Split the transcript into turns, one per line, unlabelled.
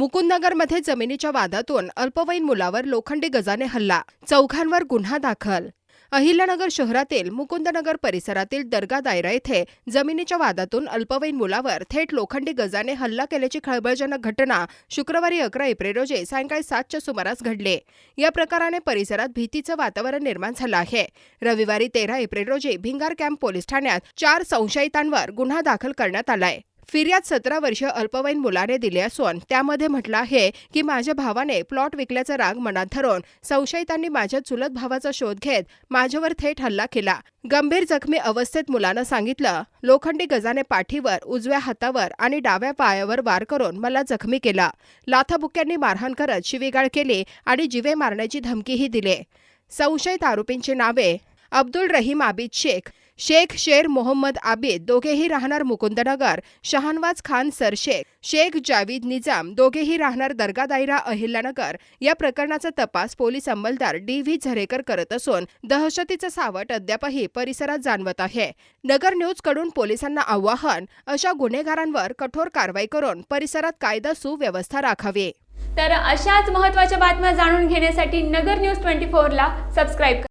मुकुंदनगरमध्ये जमिनीच्या वादातून अल्पवयीन मुलावर लोखंडी गजाने हल्ला. चौघांवर गुन्हा दाखल. अहिल्यानगर शहरातील मुकुंदनगर परिसरातील दर्गा दायरा येथे जमिनीच्या वादातून अल्पवयीन मुलावर थेट लोखंडी गजाने हल्ला केल्याची खळबळजनक घटना शुक्रवारी अकरा एप्रिल रोजी सायंकाळी सातच्या सुमारास घडले. या प्रकाराने परिसरात भीतीचं वातावरण निर्माण झालं आहे. रविवारी तेरा एप्रिल रोजी भिंगार कॅम्प पोलीस ठाण्यात चार संशयितांवर गुन्हा दाखल करण्यात आलाय. फिर्याद सतरा वर्ष अल्पवयीन मुलाने दिली असून त्यामध्ये म्हटलं आहे की माझ्या भावाने प्लॉट विकल्याचा राग मनात धरून संशयितांनी माझ्या चुलत भावाचा शोध घेत माझ्यावर थेट हल्ला केला. गंभीर जखमी अवस्थेत मुलानं सांगितलं लोखंडी गजाने पाठीवर उजव्या हातावर आणि डाव्या पायावर वार करून मला जखमी केला. लाथाबुक्यांनी मारहाण करत शिवीगाळ केली आणि जिवे मारण्याची धमकीही दिली. संशयित आरोपींची नावे अब्दुल रहीम आबिद शेख शेख शेर मोहम्मद आबिद दोघेही राहणार मुकुंदनगर शहानवाज खान सरशेख शेख जावीद निजाम दोघेही राहणार दर्गा दायरा अहिल्यानगर. या प्रकरणाचा तपास पोलीस अंमलदार डी व्ही झरेकर करत असून दहशतीचं सावट अद्यापही परिसरात जाणवत आहे. नगर न्यूजकडून पोलिसांना आवाहन अशा गुन्हेगारांवर कठोर कारवाई करून परिसरात कायदा सुव्यवस्था राखावी.
तर अशाच महत्त्वाच्या बातम्या जाणून घेण्यासाठी नगर न्यूज ट्वेंटी फोरला सबस्क्राईब